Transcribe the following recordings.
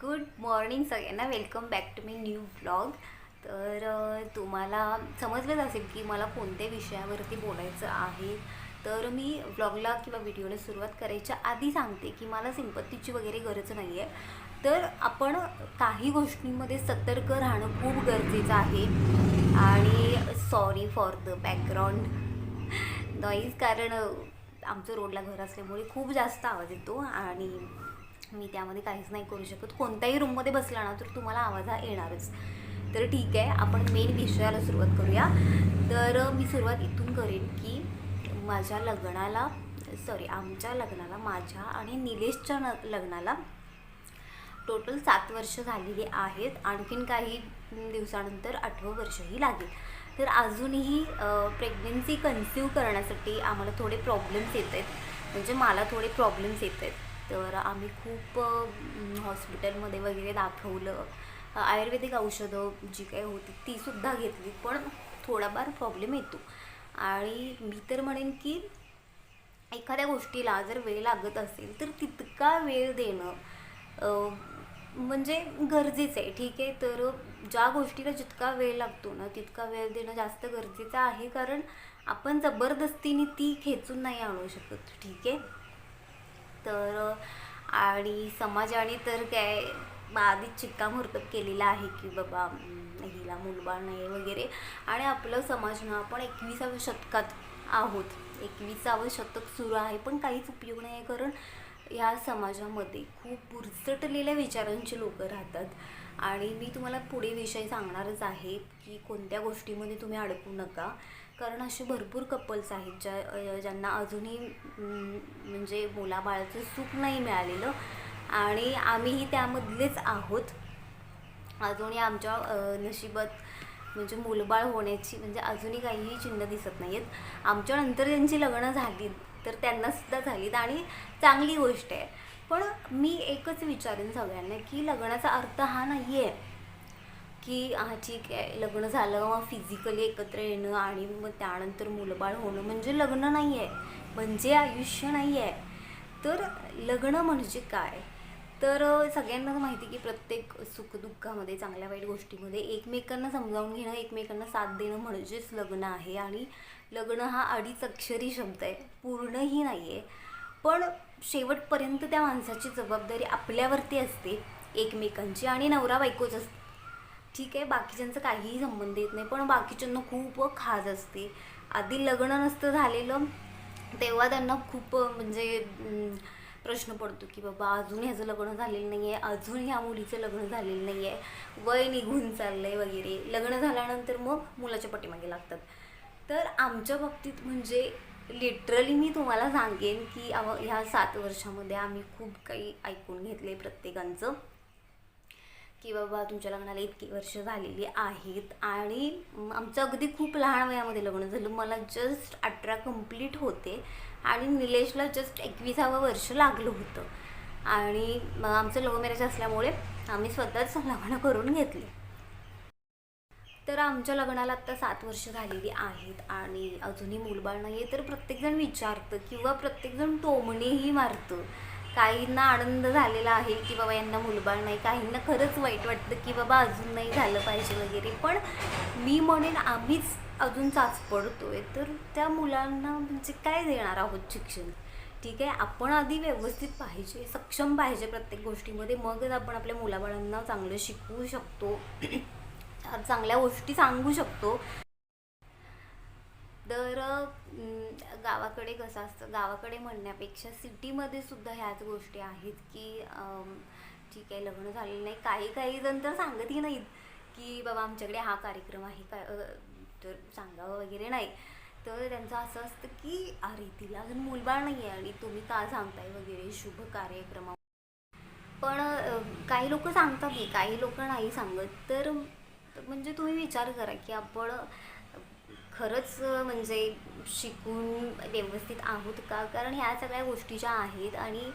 Good morning सगळ्यांना. Welcome back to my new blog. तर तुम्हाला समजलंच असेल की मला कोणत्या विषयावरती बोलायचं आहे. तर मी ब्लॉगला किंवा व्हिडिओला सुरुवात करायच्या आधी सांगते की मला सिंपत्तीची वगैरे गरज नाही आहे तर आपण काही गोष्टींमध्ये सतर्क राहणं खूप गरजेचं आहे. आणि sorry for the background noise कारण आमचं रोडला घर असल्यामुळे खूप जास्त आवाज येतो आणि मी त्यामध्ये काहीच नाही करू शकत. कोणत्याही रूममध्ये बसला ना तर तुम्हाला आवाज हा येणारच. तर ठीक आहे आपण मेन विषयाला सुरुवात करूया. तर मी सुरुवात इथून करेन की माझ्या लग्नाला सॉरी आमच्या लग्नाला माझ्या आणि निलेशच्या न लग्नाला टोटल सात वर्ष झालेली आहेत. आणखीन काही दिवसानंतर आठवं वर्षही लागेल. तर अजूनही प्रेग्नन्सी कन्सिव्ह करण्यासाठी आम्हाला थोडे प्रॉब्लेम्स येत आहेत. म्हणजे मला थोडे प्रॉब्लेम्स येत आहेत. तर आम्ही खूप हॉस्पिटलमध्ये वगैरे दाखवलं. आयुर्वेदिक औषधं जी काही होती तीसुद्धा घेतली पण थोडाफार प्रॉब्लेम येतो. आणि मी तर म्हणेन की एखाद्या गोष्टीला जर वेळ लागत असेल तर तितका वेळ देणं म्हणजे गरजेचं आहे. ठीक आहे तर ज्या गोष्टीला जितका वेळ लागतो ना तितका वेळ देणं जास्त गरजेचं आहे. कारण आपण जबरदस्तीने ती खेचून नाही आणू शकत. ठीक आहे? तर आणि समाजाने तर काय आधीच चिक्कामोर्तब केलेला आहे की बाबा हिला मुलबाळ नाही वगैरे. आणि आपलं समाजनं आपण एकविसाव्या शतकात आहोत. एकविसावं शतक सुरू आहे पण काहीच उपयोग नाही आहे कारण ह्या समाजामध्ये खूप बुरसटलेल्या विचारांची लोकं राहतात. आणि मी तुम्हाला पुढे विषय सांगणारच आहे की कोणत्या गोष्टीमध्ये तुम्ही अडकू नका. कारण असे भरपूर कपल्स आहेत ज्या ज्यांना अजूनही म्हणजे मुलाबाळाचं सुख नाही मिळालेलं. आणि आम्हीही त्यामधलेच आहोत. अजूनही आमच्या नशिबात म्हणजे मुलबाळ होण्याची म्हणजे अजूनही काहीही चिन्ह दिसत नाही आहेत आमच्यानंतर ज्यांची लग्न झाली तर त्यांना सुद्धा झालीत आणि चांगली गोष्ट आहे. पण मी एकच विचारेन सगळ्यांना की लग्नाचा अर्थ हा नाही आहे की हा ठीक आहे लग्न झालं मग फिजिकली एकत्र येणं आणि मग त्यानंतर मुलबाळ होणं म्हणजे लग्न नाही आहे म्हणजे आयुष्य नाही आहे तर लग्न म्हणजे काय? तर सगळ्यांनाच सगळ्यांना माहिती की प्रत्येक सुखदुःखामध्ये चांगल्या वाईट गोष्टीमध्ये एकमेकांना समजावून घेणं एकमेकांना साथ देणं म्हणजेच लग्न आहे. आणि लग्न हा अडीच अक्षरी शब्द आहे पूर्णही नाही आहे पण शेवटपर्यंत त्या माणसाची जबाबदारी आपल्यावरती असते एकमेकांची. आणि नवरा बायकोच असते. ठीक आहे बाकीच्यांचं काहीही संबंध येत नाही पण बाकीच्यांना खूप खाज असते. आधी लग्न नसतं झालेलं तेव्हा त्यांना खूप म्हणजे प्रश्न पडतो की बाबा अजून ह्याचं लग्न झालेलं नाही आहे अजून ह्या मुलीचं लग्न झालेलं नाही आहे वय निघून चाललं आहे वगैरे. लग्न झाल्यानंतर मग मुलाच्या पाठीमागे लागतात. तर आमच्या बाबतीत म्हणजे लिटरली मी तुम्हाला सांगेन की ह्या सात वर्षामध्ये आम्ही खूप काही ऐकून घेतले प्रत्येकांचं. की बाबा तुमच्या लग्नाला इतकी वर्ष झालेली आहेत आणि आमचं अगदी खूप लहान वयामध्ये लग्न झालं. मला जस्ट अठरा कंप्लीट होते आणि निलेशला जस्ट एकविसावं वर्ष लागलं होतं. आणि आमचं लव्ह मॅरेज असल्यामुळे आम्ही स्वतःच लग्न करून घेतले. तर आमच्या लग्नाला आत्ता सात वर्ष झालेली आहेत आणि अजूनही मुलबाळ नाही आहे तर प्रत्येकजण विचारतं किंवा प्रत्येकजण टोमणेही मारतं. काहींना आनंद झालेला आहे की बाबा यांना मुलबाळ नाही काहींना खरंच वाईट वाटतं की बाबा अजून नाही झालं पाहिजे वगैरे. पण मी म्हणेन आम्हीच अजून चाच पडतोय. तर त्या मुलांना म्हणजे काय देणार आहोत शिक्षण? ठीक आहे आपण आधी व्यवस्थित पाहिजे सक्षम पाहिजे प्रत्येक गोष्टीमध्ये. मगच आपण आपल्या मुलाबाळांना चांगलं शिकवू शकतो. चांगल्या गोष्टी सांगू शकतो. तर गावाकडे कसं असतं गावाकडे म्हणण्यापेक्षा सिटीमध्ये सुद्धा ह्याच गोष्टी आहेत की ठीक आहे लग्न झालेलं नाही. काही काही जण तर सांगतही नाहीत की बाबा आमच्याकडे हा कार्यक्रम आहे का? तर सांगावं वगैरे नाही. तर त्यांचं असं असतं की अरे तिला अजून मुलबाळ नाही आहे आणि तुम्ही का सांगताय वगैरे? शुभ कार्यक्रमा. पण काही लोक सांगतात की काही लोक नाही सांगत. तर म्हणजे तुम्ही विचार करा की आपण खरंच म्हणजे शिकून व्यवस्थित आहोत का? कारण ह्या सगळ्या गोष्टी ज्या आहेत आणि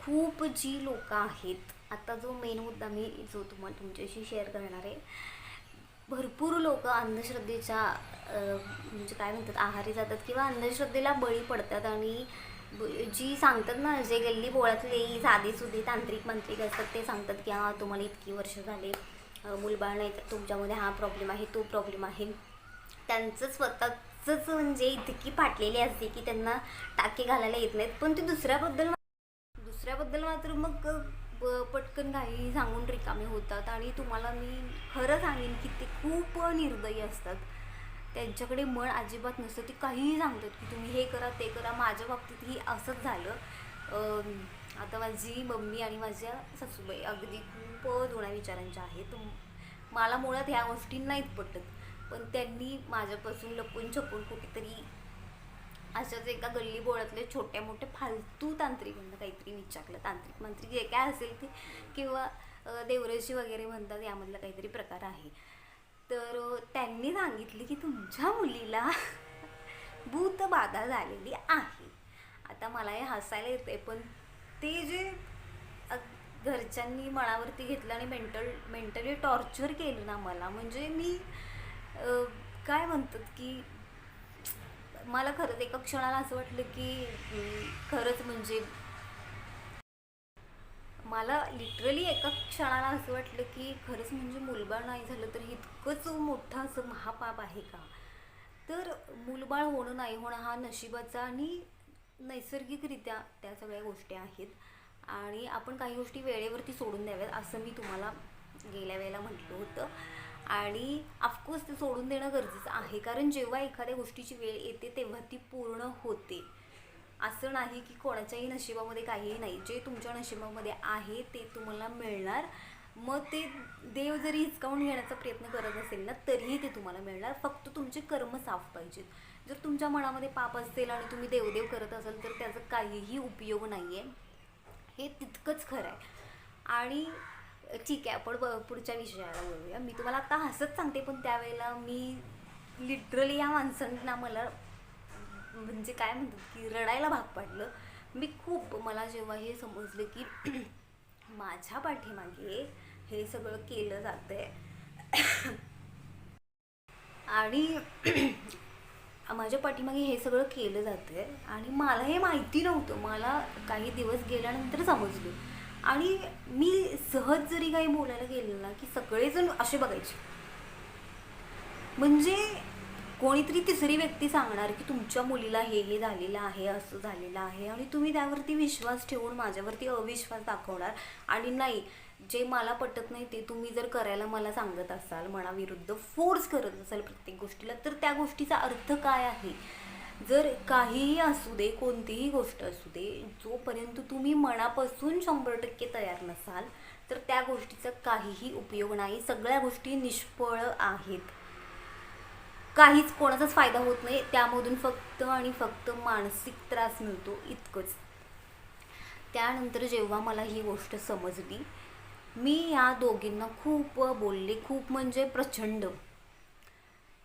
खूप जी लोक आहेत आता जो मेन मुद्दा मी जो तुम्हाला तुमच्याशी शेअर करणार आहे भरपूर लोक अंधश्रद्धेच्या म्हणजे काय म्हणतात आहारी जातात किंवा अंधश्रद्धेला बळी पडतात आणि ब- जी सांगतात ना जे गल्ली बोळातले साधे सुधे तांत्रिक मांत्रिक असतात ते सांगतात की हां तुम्हाला इतकी वर्ष झाले मुलबाळ नाही तर तुमच्यामध्ये हा प्रॉब्लेम आहे तो प्रॉब्लेम आहे. त्यांचं स्वतःचंच म्हणजे इतकी फाटलेली असते की त्यांना टाके घालायला येत नाहीत. पण ते दुसऱ्याबद्दल दुसऱ्याबद्दल मात्र मग पटकन काही सांगून रिकामे होतात. आणि तुम्हाला मी खरं सांगेन की ते खूप निर्दयी असतात. त्यांच्याकडे मन अजिबात नसतं. ते काहीही सांगतात की तुम्ही हे करा ते करा. माझ्या बाबतीतही असंच झालं. आता माझी मम्मी आणि माझ्या सासूबाई अगदी खूप जुन्या विचारांच्या आहेत. मला मुळात ह्या गोष्टी नाहीत पटत. पण त्यांनी माझ्यापासून लपून छपून कुठेतरी अशाच एका गल्ली बोळातले छोट्या मोठ्या फालतू तांत्रिकांना काहीतरी विचारलं तांत्रिक. मंत्री जे काय असेल ते किंवा अ, देवरशी वगैरे म्हणतात यामधला काहीतरी प्रकार आहे. तर त्यांनी सांगितले की तुमच्या मुलीला भूतबाधा झालेली आहे. आता मला हे हसायला येते पण ते जे घरच्यांनी मळावरती घेतलं आणि मेंटल मेंटली टॉर्चर केलं ना मला म्हणजे मी काय म्हणतात की मला खरंच एका क्षणाला असं वाटलं की खरंच म्हणजे मला लिटरली एका क्षणाला असं वाटलं की खरंच म्हणजे मुलबाळ नाही झालं तर इतकंच मोठं असं महापाप आहे का? तर मुलबाळ होणं नाही होणं हा नशिबाचा आणि नैसर्गिकरित्या त्या सगळ्या गोष्टी आहेत. आणि आपण काही गोष्टी वेळेवरती सोडून द्याव्यात असं मी तुम्हाला गेल्या वेळेला म्हटलं होतं. आणि ऑफकोर्स ते सोडून देणं गरजेचं आहे. कारण जेव्हा एखाद्या गोष्टीची वेळ येते तेव्हा ती पूर्ण होते. असं नाही की कोणाच्याही नशिबामध्ये काहीही नाही. जे तुमच्या नशिबामध्ये आहे ते तुम्हाला मिळणार. मग ते देव जरी हिसकावून घेण्याचा प्रयत्न करत असेल ना तरीही ते तुम्हाला मिळणार. फक्त तुमचे कर्म साफ पाहिजेत. जर तुमच्या मनामध्ये पाप असेल आणि तुम्ही देवदेव करत असाल तर त्याचा काहीही उपयोग नाही आहे हे तितकंच खरं आहे आणि ठीक आहे आपण ब- पुढच्या विषयाला बोलूया. मी तुम्हाला आता हसत सांगते पण त्यावेळेला मी लिटरली या माणसांना मला म्हणजे काय म्हणतात की रडायला भाग पाडलं. मी खूप मला जेव्हा हे समजलं की माझ्या पाठीमागे हे सगळं केलं जातंय. आणि माझ्या पाठीमागे हे सगळं केलं जातंय. आणि मला हे माहिती नव्हतं. मला काही दिवस गेल्यानंतर समजलं. आणि मी सहज जरी काही बोलायला गेलं ना की सगळेजण असे बघायचे. म्हणजे कोणीतरी तिसरी व्यक्ती सांगणार की तुमच्या मुलीला हे हे झालेलं आहे असं झालेलं आहे आणि तुम्ही त्यावरती विश्वास ठेवून माझ्यावरती अविश्वास दाखवणार. आणि नाही जे मला पटत नाही ते तुम्ही जर करायला मला सांगत असाल मनाविरुद्ध फोर्स करत असाल प्रत्येक गोष्टीला तर त्या गोष्टीचा अर्थ काय आहे? जर काहीही असू दे कोणतीही गोष्ट असू दे जोपर्यंत तुम्ही मनापासून शंभर टक्के तयार नसाल तर त्या गोष्टीचा काहीही उपयोग नाही. सगळ्या गोष्टी निष्फळ आहेत. काहीच कोणाचाच फायदा होत नाही. त्यामधून फक्त आणि फक्त मानसिक त्रास मिळतो इतकंच. त्यानंतर जेव्हा मला ही गोष्ट समजली मी या दोघींना खूप बोलले. खूप म्हणजे प्रचंड.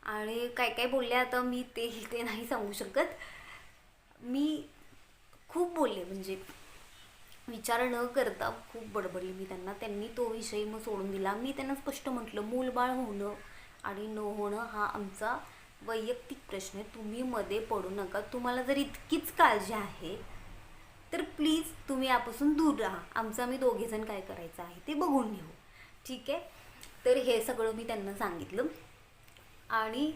आणि काय काय बोलले आता मी ते ते नाही सांगू शकत. मी खूप बोलले म्हणजे विचार न करता खूप बडबडली मी त्यांना. त्यांनी तो विषय मग सोडून दिला. मी त्यांना स्पष्ट म्हटलं मूलबाळ होणं आणि न होणं हा आमचा वैयक्तिक प्रश्न आहे. तुम्ही मध्ये पडू नका. तुम्हाला जर इतकीच काळजी आहे तर प्लीज तुम्ही यापासून दूर राहा. आमचं आम्ही दोघेजण काय करायचं आहे ते बघून घेऊ. ठीक आहे? तर हे सगळं मी त्यांना सांगितलं. आणि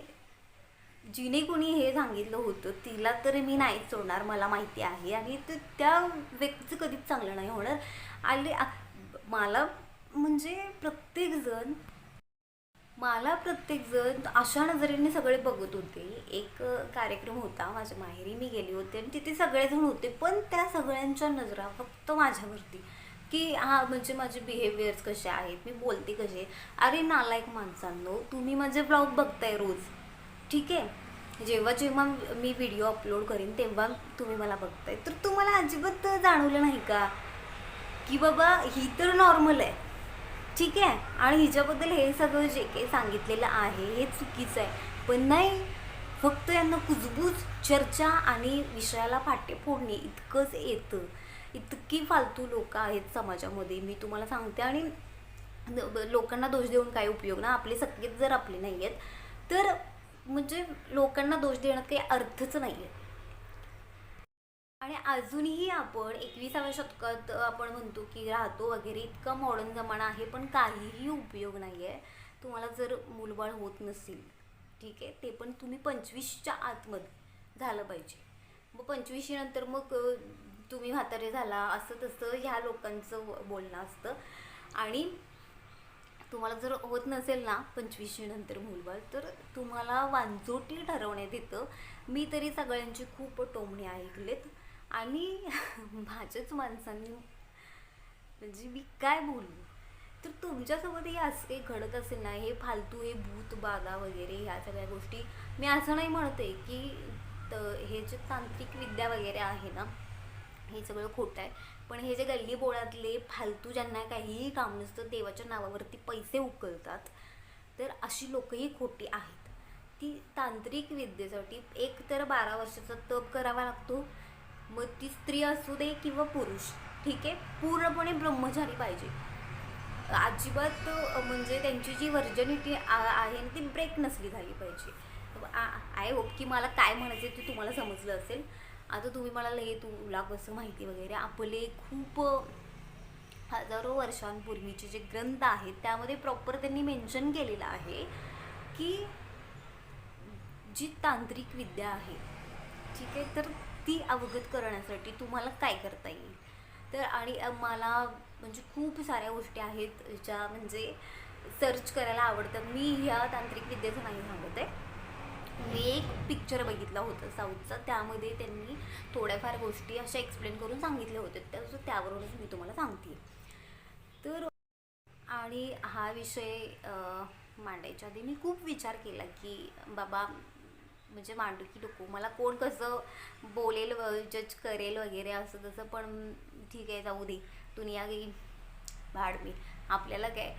जिने कोणी हे सांगितलं होतं तिला तर मी नाही सोडणार मला माहिती आहे. आणि ते त्या व्यक्तीचं कधीच चांगलं नाही होणार. आले आ- मला म्हणजे प्रत्येकजण मला प्रत्येकजण अशा नजरेने सगळे बघत होते. एक कार्यक्रम होता माझ्या माहेरी मी गेले होते आणि तिथे सगळेजण होते पण त्या सगळ्यांच्या नजरा फक्त माझ्यावरती. की हा म्हणजे माझे बिहेवियर्स कसे आहेत? मी बोलते कसे? अरे नालायक माणसांनो तुम्ही माझे ब्लॉग बघताय रोज. ठीक आहे? जेव्हा जेव्हा मी व्हिडिओ अपलोड करीन तेव्हा तुम्ही मला बघताय. तर तुम्हाला अजिबात जाणवलं नाही का? की बाबा ही तर नॉर्मल आहे. ठीक आहे? आणि हिच्याबद्दल हे सगळं जे काही सांगितलेलं आहे हे चुकीचं आहे. पण नाही फक्त यांना कुजबूज चर्चा आणि विषयाला फाटे फोडणे इतकंच येतं. इतकी फालतू लोक आहेत समाजामध्ये मी तुम्हाला सांगते. आणि लोकांना दोष देऊन काय उपयोग ना आपले सगळेच जर आपले नाही आहेत तर म्हणजे लोकांना दोष देण्यात काही अर्थच नाही आहे आणि अजूनही आपण एकविसाव्या शतकात आपण म्हणतो की राहतो वगैरे इतका मॉडर्न जमाना आहे पण काहीही उपयोग नाही आहे तुम्हाला जर मूलबाळ होत नसेल ठीक आहे ते पण तुम्ही पंचवीसच्या आतमध्ये झालं पाहिजे. मग पंचवीसशी नंतर मग तुम्ही म्हातारे झाला असं तसं ह्या लोकांचं बोलणं असतं. आणि तुम्हाला जर होत नसेल ना पंचवीसशे नंतर मुलबाळ तर तुम्हाला वांजोटी ठरवण्यात येतं. मी तरी सगळ्यांची खूप टोमणे ऐकलेत. आणि माझ्याच माणसांनी म्हणजे मी काय बोलू? तर तुमच्यासोबत हे असं काही घडत असेल ना हे फालतू हे भूत बाधा वगैरे ह्या सगळ्या गोष्टी मी असं नाही म्हणते की त- हे जे तांत्रिक विद्या वगैरे आहे ना हे सगळं खोटं आहे. पण हे जे गल्ली बोळातले फालतू ज्यांना काहीही काम नसतं देवाच्या नावावरती पैसे उकळतात तर अशी लोकही खोटी आहेत. ती तांत्रिक विद्येसाठी एक तर बारा वर्षाचा तप करावा लागतो मग ती स्त्री असू दे किंवा पुरुष ठीक आहे? पूर्णपणे ब्रह्मचारी पाहिजे. अजिबात म्हणजे त्यांची जी व्हर्जनिटी आहे ती ब्रेक नसली झाली पाहिजे. आय होप की मला काय म्हणायचं ते तुम्हाला समजलं असेल. आता तुम्ही मला हे तुला कसं माहिती वगैरे आपले खूप हजारो वर्षांपूर्वीचे जे ग्रंथ आहेत त्यामध्ये प्रॉपर त्यांनी मेन्शन केलेलं आहे की जी तांत्रिक विद्या आहे ठीक आहे? तर ती अवगत करण्यासाठी तुम्हाला काय करता येईल? तर आणि मला म्हणजे खूप साऱ्या गोष्टी आहेत ज्या म्हणजे सर्च करायला आवडतात. मी ह्या तांत्रिक विद्येचं नाही सांगत आहे. मी एक पिक्चर बघितला होता साऊथचा त्यामध्ये त्यांनी थोड्याफार गोष्टी अशा एक्सप्लेन करून सांगितल्या होत्या. त्या त्यावरूनच मी तुम्हाला सांगते. तर आणि हा विषय मांडायच्या आधी मी खूप विचार केला की बाबा म्हणजे मांडू की नको. मला कोण कसं बोलेल जज करेल वगैरे असं तसं पण ठीक आहे जाऊ दे. दुनिया गई भाड मी. आपल्याला काय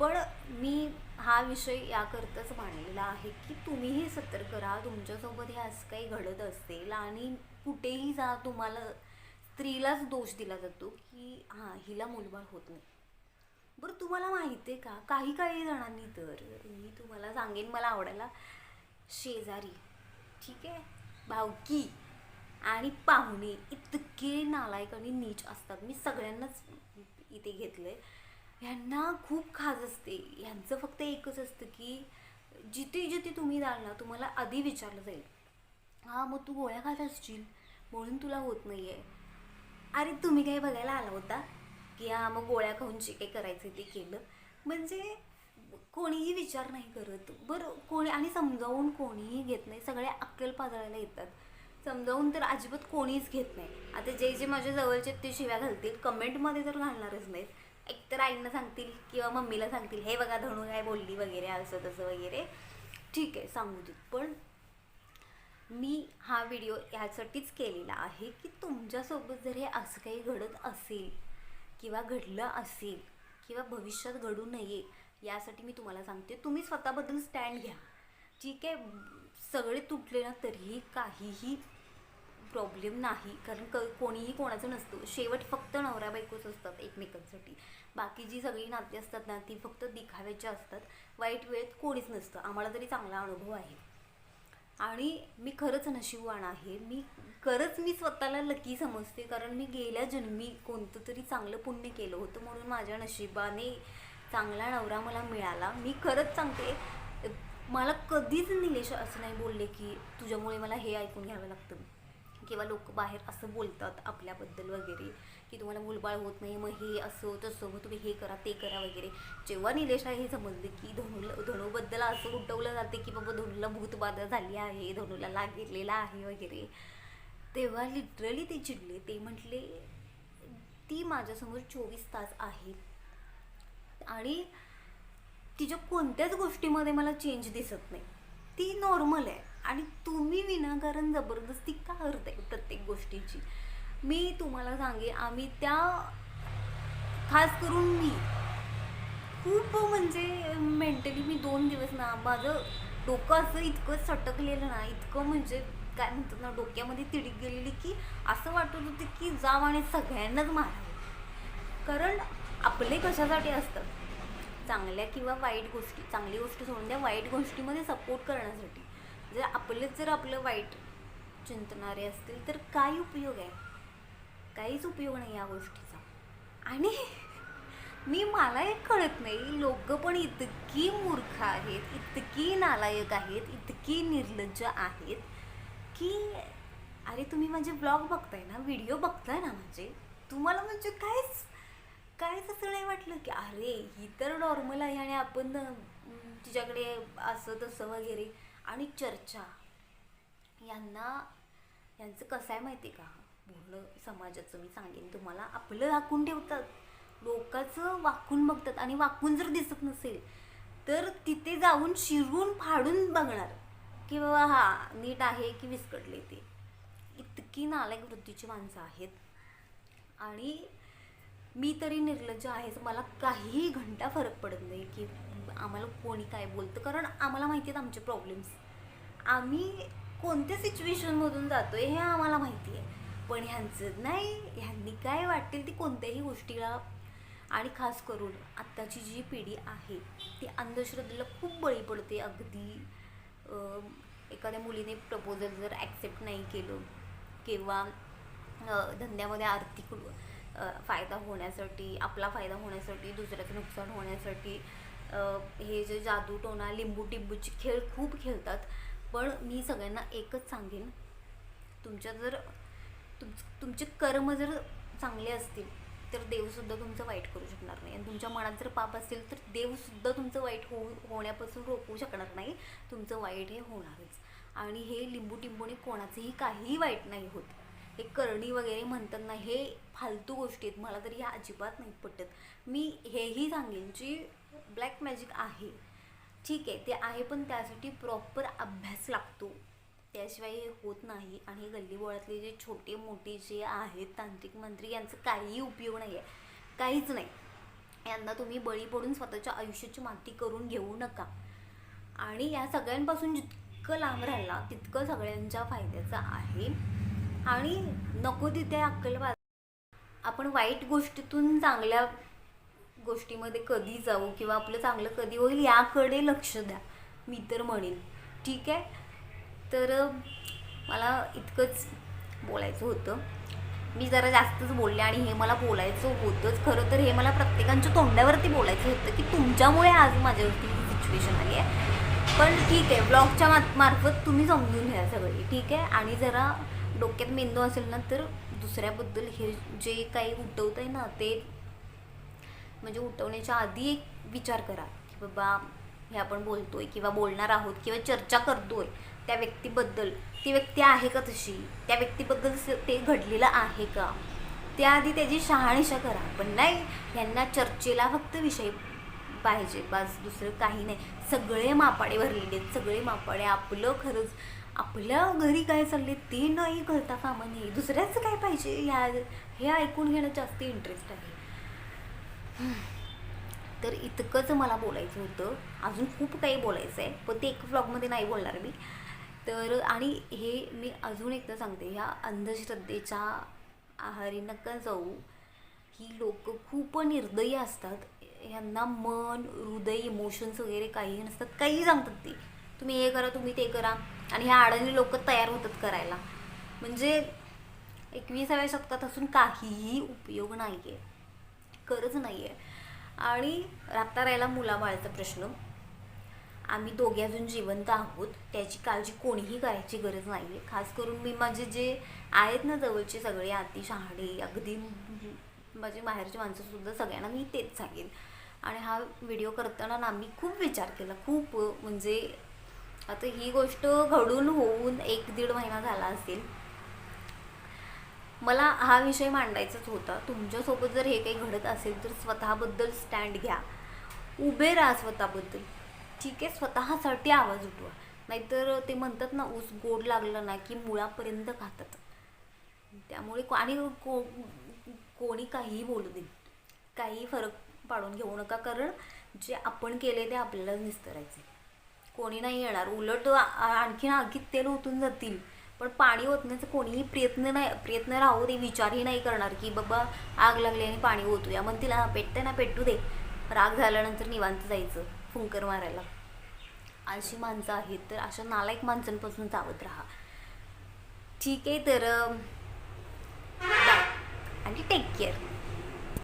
पण मी हा विषय याकरताच मांडलेला आहे की तुम्हीही सतर्क राहा तुमच्यासोबत हे असं काही घडत असेल आणि कुठेही जा तुम्हाला स्त्रीलाच दोष दिला जातो की हां हिला मुलबाळ होत नाही. बरं तुम्हाला माहिती आहे का? काही काही जणांनी तर मी तुम्हाला सांगेन मला आवडायला शेजारी ठीक आहे? भावकी आणि पाहुणे इतके नालायक आणि नीच असतात. मी सगळ्यांनाच इथे घेतलं आहे ह्यांना खूप खास असते. ह्यांचं फक्त एकच असतं की जिथे जिथे तुम्ही जाल ना तुम्हाला आधी विचारलं जाईल. हां मग तू गोळ्या खात असशील म्हणून तुला होत नाही आहे अरे तुम्ही काही बघायला आला होता की हां मग गोळ्या खाऊन जे काही करायचं ते केलं? म्हणजे कोणीही विचार नाही करत. बरं कोणी आणि समजावून कोणीही घेत नाही. सगळे अक्कल पाजळायला येतात. समजावून तर अजिबात कोणीच घेत नाही. आता जे जे माझ्या जवळचे आहेत ते शिव्या घालतील. कमेंटमध्ये तर घालणारच नाहीत. एकतर आईंना सांगतील किंवा मम्मीला सांगतील हे बघा धणू काय बोलली वगैरे असं तसं वगैरे. ठीक आहे सांगू देत. पण मी हा व्हिडिओ ह्यासाठीच केलेला आहे की तुमच्यासोबत जर हे असं काही घडत असेल किंवा घडलं असेल किंवा भविष्यात घडू नये यासाठी मी तुम्हाला सांगते तुम्ही स्वतःबद्दल स्टँड घ्या. ठीक आहे? सगळे तुटले ना तरीही काहीही प्रॉब्लेम नाही. कारण क कोणीही कोणाचं नसतो. शेवट फक्त नवरा बायकोच असतात एकमेकांसाठी. बाकी जी सगळी नाती असतात ना ती फक्त दिखाव्याची असतात. वाईट वेळेत कोणीच नसतं. आम्हाला तरी चांगला अनुभव आहे. आणि मी खरंच नशीबवान आहे. मी खरंच मी स्वतःला लकी समजते. कारण मी गेल्या जन्मी कोणतं तरी चांगलं पुण्य केलं होतं म्हणून माझ्या नशिबाने चांगला नवरा मला मिळाला. मी खरंच सांगते मला कधीच निलेश असं नाही बोलले की तुझ्यामुळे मला हे ऐकून घ्यावं लागतं. किंवा लोक बाहेर असं बोलतात आपल्याबद्दल वगैरे की तुम्हाला मुलबाळ होत नाही मग हे असं तसं मग तुम्ही हे करा ते करा वगैरे. जेव्हा निलेशला हे समजले की धनुला धनुबद्दल असं उठवलं जाते की बाबा धनुला भूतबाधा झाली आहे धनुला लागलेला आहे वगैरे. तेव्हा लिटरली ते चिडले. ते म्हटले ती माझ्यासमोर चोवीस तास आहे. आणि तिच्या कोणत्याच गोष्टीमध्ये मला चेंज दिसत नाही. ती नॉर्मल आहे. आणि तुम्ही विनाकारण जबरदस्ती का करताय प्रत्येक गोष्टीची? मी तुम्हाला सांगे आम्ही त्या खास करून मी खूप म्हणजे मेंटली मी दोन दिवस ना माझं डोकं असं इतकं सटकलेलं ना इतकं म्हणजे काय म्हणतात ना डोक्यामध्ये तिडीक गेलेली की असं वाटत होतं की जाव आणि सगळ्यांनाच मारावं. कारण आपले कशासाठी असतात? चांगल्या किंवा वाईट गोष्टी चांगली गोष्ट सोडून द्या वाईट गोष्टीमध्ये सपोर्ट करण्यासाठी. जर आपलंच जर आपलं वाईट चिंतणारे असतील तर काय उपयोग आहे. काहीच उपयोग नाही या गोष्टीचा. आणि मी मला एक कळत नाही लोक पण इतकी मूर्ख आहेत इतकी नालायक आहेत इतकी निर्लज्ज आहेत की अरे तुम्ही माझे ब्लॉग बघताय ना व्हिडिओ बघताय ना माझे तुम्हाला म्हणजे कायच कायच असं नाही वाटलं की अरे ही तर नॉर्मल आहे आणि आपण तिच्याकडे असं तसं वगैरे आणि चर्चा. यांना यांचं कसं आहे माहिती आहे का? पूर्ण समाजाचं मी सांगेन. तुम्हाला आपलं राखून ठेवतात. लोकांचं वाकून बघतात. आणि वाकून जर दिसत नसेल तर तिथे जाऊन शिरून फाडून बघणार. की बाबा हा नीट आहे की विस्कटले ते. इतकी नालायक वृत्तीची माणसं आहेत. आणि मी तरी निर्लज्ज आहेच मला काहीही घंटा फरक पडत नाही की आम्हाला कोणी काय बोलतं? कारण आम्हाला माहिती आहेत आमचे प्रॉब्लेम्स आम्ही कोणत्या सिच्युएशनमधून जातो आहे हे आम्हाला माहिती आहे. पण ह्यांचं नाही ह्यांनी काय वाटेल ती कोणत्याही गोष्टीला. आणि खास करून आत्ताची जी पिढी आहे ती अंधश्रद्धेला खूप बळी पडते. अगदी एखाद्या मुलीने प्रपोजल जर ॲक्सेप्ट नाही केलं किंवा धंद्यामध्ये आर्थिक फायदा होण्यासाठी आपला फायदा होण्यासाठी दुसऱ्याचं नुकसान होण्यासाठी हे जे जादू टोना लिंबू टिंबूचे खेळ खूप खेळतात. पण मी सगळ्यांना एकच सांगेन. तुमच्या जर तुम तुमचे कर्म जर चांगले असतील तर देवसुद्धा तुमचं वाईट करू शकणार नाही. आणि तुमच्या मनात जर पाप असेल तर देवसुद्धा तुमचं वाईट होऊ होण्यापासून रोखू शकणार नाही. तुमचं वाईट हे होणारच. आणि हे लिंबू टिंबूने कोणाचंही काहीही वाईट नाही होत. हे करणी वगैरे म्हणतात ना हे फालतू गोष्टी आहेत. मला तरी ह्या अजिबात नाही पटत. मी हेही सांगेन जी ब्लॅक मॅजिक आहे. ठीक आहे ते आहे पण त्यासाठी प्रॉपर अभ्यास लागतो. त्याशिवाय हे होत नाही आणि गल्लीबोळातले जे छोटे मोठे जे आहेत तांत्रिक मंत्री यांचा काहीही उपयोग नाही आहे काहीच नाही. यांना तुम्ही बळी पडून स्वतःच्या आयुष्याची माती करून घेऊ नका. आणि या सगळ्यांपासून जितकं लांब राहिला तितकं सगळ्यांच्या फायद्याचं आहे. आणि नको तिथे अक्कलबाज आपण वाईट गोष्टीतून चांगल्या गोष्टीमध्ये कधी जाऊ किंवा आपलं चांगलं कधी होईल याकडे लक्ष द्या. मी तर म्हणेन. ठीक आहे? तर मला इतकंच बोलायचं होतं. मी जरा जास्तच बोलले आणि हे मला बोलायचं होतंच. खरं तर हे मला प्रत्येकांच्या तोंडावरती बोलायचं होतं की तुमच्यामुळे आज माझ्यावरती ही सिच्युएशन आली आहे. पण ठीक आहे ब्लॉगच्या मा मार्फत तुम्ही समजून घ्या सगळी. ठीक आहे? आणि जरा डोक्यात मेंदू असेल ना तर दुसऱ्याबद्दल हे जे काही उठवत आहे ना ते म्हणजे उठवण्याच्या आधी एक विचार करा की बाबा हे आपण बोलतोय किंवा बोलणार आहोत किंवा चर्चा करतोय त्या व्यक्तीबद्दल. ती व्यक्ती आहे का तशी? त्या व्यक्तीबद्दल ते घडलेलं आहे का? त्याआधी त्याची शहानिशा करा. पण नाही यांना चर्चेला फक्त विषय पाहिजे. बस दुसरं काही नाही. सगळे मापाडे भरलेले आहेत. सगळे मापाडे आपलं खरंच आपल्या घरी काय चालले ते नाही करता कामा नये. दुसऱ्याचं काय पाहिजे? ह्या हे ऐकून घेणं जास्त इंटरेस्ट आहे. तर इतकंच मला बोलायचं होतं. अजून खूप काही बोलायचं आहे पण ते एक व्लॉगमध्ये नाही बोलणार मी. तर आणि हे मी अजून एकदा सांगते ह्या अंधश्रद्धेच्या आहारी नका जाऊ ही लोक खूप निर्दयी असतात. यांना मन हृदय इमोशन्स वगैरे काही नसतात काही सांगतात ते. तुम्ही हे करा तुम्ही ते करा. आणि ह्या अडाणी लोक तयार होतात करायला. म्हणजे एकविसाव्या शतकात असून काहीही उपयोग नाही आहे गरज नाही आहे आणि राहता राहिला मुलाबाळाचा प्रश्न. आम्ही दोघे अजून जिवंत आहोत त्याची काळजी कोणीही करायची गरज नाही आहे खास करून मी माझे जे आहेत ना जवळचे सगळे आती शहाणे अगदी माझे माहेरची माणसंसुद्धा सगळ्यांना मी तेच सांगेन. आणि हा व्हिडिओ करताना ना मी खूप विचार केला खूप म्हणजे आता ही गोष्ट घडून होऊन एक दीड महिना झाला असेल. मला हा विषय मांडायचाच होता. तुमच्यासोबत जर हे काही घडत असेल तर स्वतःबद्दल स्टँड घ्या. उभे राहा स्वतःबद्दल. ठीक आहे? स्वतःसाठी आवाज उठवा. नाहीतर ते म्हणतात ना ऊस गोड लागला ना की मुळापर्यंत खातात. त्यामुळे आणि को कोणी काहीही बोलू दे. काही फरक पाडून घेऊ नका. कारण जे आपण केले ते आपल्यालाच निस्तरायचे कोणी नाही येणार. उलट आणखीन आगीत तेल ओतून जातील. पण पाणी ओतण्याचा कोणीही प्रयत्न नाही प्रयत्न राहू दे विचारही नाही करणार की बाबा आग लागली आणि पाणी ओतूया. म्हणतील हा पेटते ना पेटू दे. राग झाल्यानंतर निवांत जायचं फुंकर मारायला. अशी माणसं आहेत तर अशा नालायक माणसांपासून चावत राहा. ठीक आहे तर बाय आणि टेक केअर